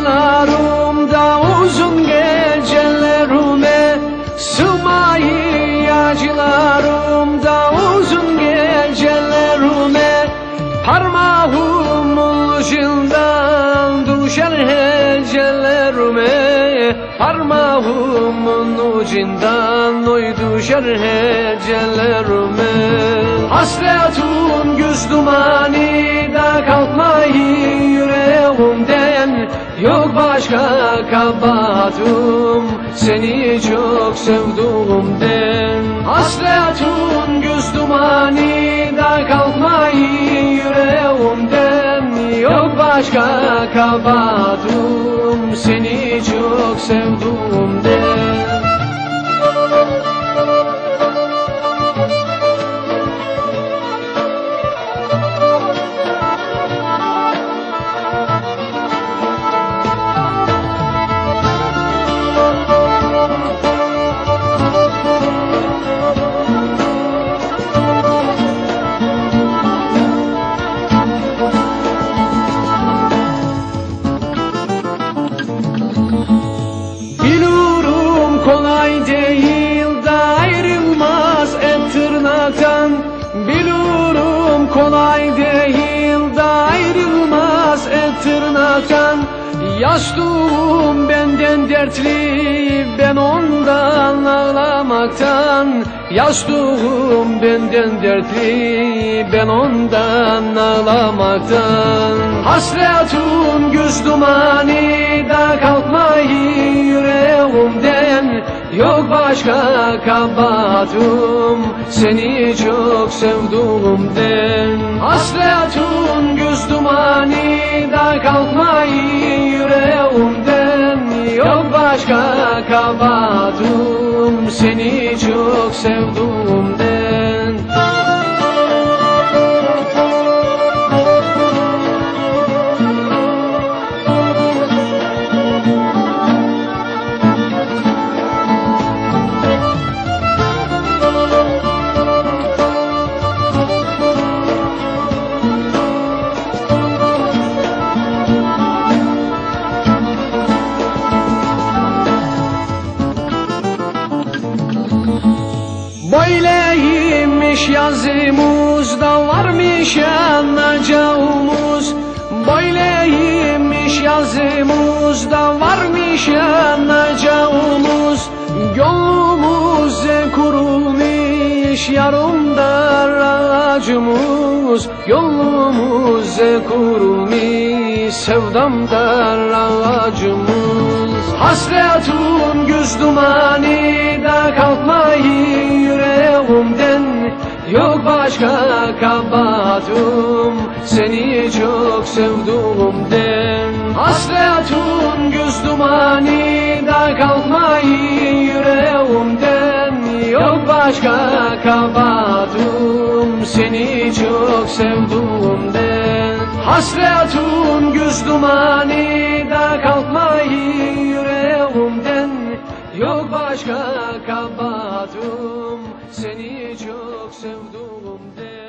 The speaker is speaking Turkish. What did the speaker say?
Yacılarımda uzun gecelerime Sığmayı yacılarımda uzun gecelerime Parmağımın ucundan düşer hecelerime Parmağımın ucundan oy düşer hecelerime Hasretun güz dumanı da yüreğimden Yok başka kabahatim seni çok sevduğumden Hasretun güz dumanı da kalkmayı yüreğimden. Yok başka kabahatim seni kolay değil da ayrılmaz et tırnaktan kolay değil da ayrılmaz et tırnaktan benden dertli ben ondan ağlamaktan. Yastığım benden dertli ben ondan ağlamaktan. Hasretun göz dumanı da yüreğimden Yok başka kabahatim seni çok sevduğumden Hasretun göz dumanı da kalkmayı yüreğimden Yok başka kabahatim seni çok sevduğumden Böyleymiş yazımızda varmış anacağımız. Böyleymiş yazımızda varmış anacağımız. Gönlümüz kurumuş yarımdar ağacımız Gönlümüz kurumuş sevdamdar ağacımız Hasretun göz dumanı da kalkmayı yüreğimden Yok başka kabahatim. Seni çok sevduğumden Hasretun göz dumanı da kalkmayı yüreğimden Yok başka kabahatim. Seni çok sevduğumden Hasretun göz dumanı da kalkmayı yüreğimden Yok başka kabahatim seni çok sevduğumden